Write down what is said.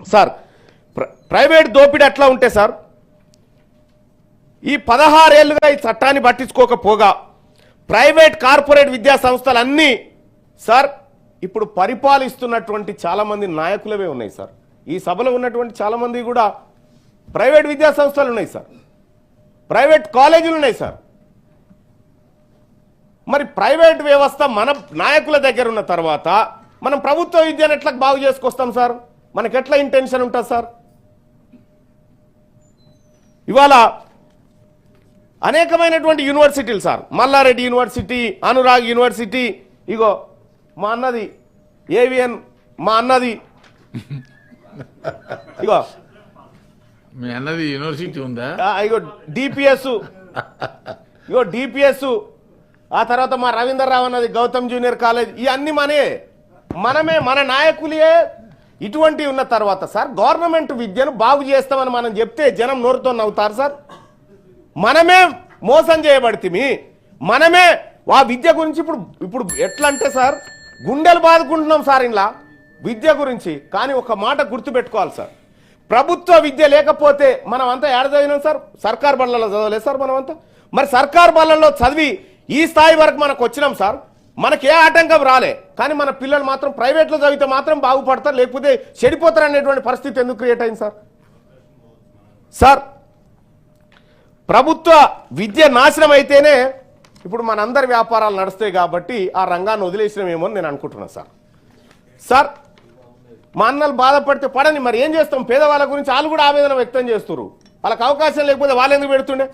Sir ప్ర- private దోపిడీ ఎట్లా ఉంటే సార్ ఈ పదహారేళ్ళుగా ఈ చట్టాన్ని పట్టించుకోకపోగా ప్రైవేట్ కార్పొరేట్ విద్యా సంస్థలన్నీ సార్ ఇప్పుడు పరిపాలిస్తున్నటువంటి చాలామంది నాయకులవే ఉన్నాయి సార్. ఈ సభలో ఉన్నటువంటి చాలామంది కూడా ప్రైవేట్ విద్యా సంస్థలు ఉన్నాయి సార్. ప్రైవేట్ కాలేజీలు ఉన్నాయి సార్. మరి ప్రైవేట్ వ్యవస్థ మన నాయకుల దగ్గర ఉన్న తర్వాత మనం ప్రభుత్వ విద్యను ఎట్లా బాగు చేసుకొస్తాం సార్? మనకి ఎట్లా ఇంటెన్షన్ ఉంటుంది సార్? ఇవాళ అనేకమైనటువంటి యూనివర్సిటీలు sir Malla Reddy university Anurag university ఇగో మా అన్నది ఏవిఎన్ మా అన్నది. ఇగో. మీ అన్నది యూనివర్సిటీ ఉందా? ఆ, ఇగో డిపిఎస్ ఇగో డిపిఎస్ ఆ తర్వాత మా రవీందర్ రావు అన్నది గౌతమ్ జూనియర్ కాలేజ్ ఇవన్నీ మనే. మనమే మన నాయకులే ఇటువంటి ఉన్న తర్వాత సార్ గవర్నమెంట్ విద్యను బాగు చేస్తామని మనం చెప్తే జనం నోరుతో నవ్వుతారు సార్. మనమే మోసం చేయబడితిమి. మనమే ఆ విద్య గురించి ఇప్పుడు ఇప్పుడు ఎట్లా అంటే సార్ గుండెలు బాదుకుంటున్నాం సార్ ఇలా విద్య గురించి. కానీ ఒక మాట గుర్తుపెట్టుకోవాలి సార్. ప్రభుత్వ విద్య లేకపోతే మనం అంతా ఏడ చదివినాం సార్? సర్కార్ బళ్ళలో చదవలేదు సార్ మనమంతా. మరి సర్కార్ బళ్ళల్లో చదివి ఈ స్థాయి వరకు మనకు వచ్చినాం సార్. మనకి ఏ ఆటంకం రాలే. కానీ మన పిల్లలు మాత్రం ప్రైవేట్లో చదివితే మాత్రం బాగుపడతారు లేకపోతే చెడిపోతారు అనేటువంటి పరిస్థితి ఎందుకు క్రియేట్ అయింది సార్? సార్ ప్రభుత్వ విద్య నాశనం అయితేనే ఇప్పుడు మనందరి వ్యాపారాలు నడుస్తాయి కాబట్టి ఆ రంగాన్ని వదిలేసినామేమో నేను అనుకుంటున్నాను సార్. సార్ మా అన్నలు బాధపడితే పడని మరి ఏం చేస్తాం? పేదవాళ్ళ గురించి వాళ్ళు కూడా ఆవేదన వ్యక్తం చేస్తున్నారు వాళ్ళకి అవకాశం లేకపోతే వాళ్ళు ఎందుకు పెడుతుండే?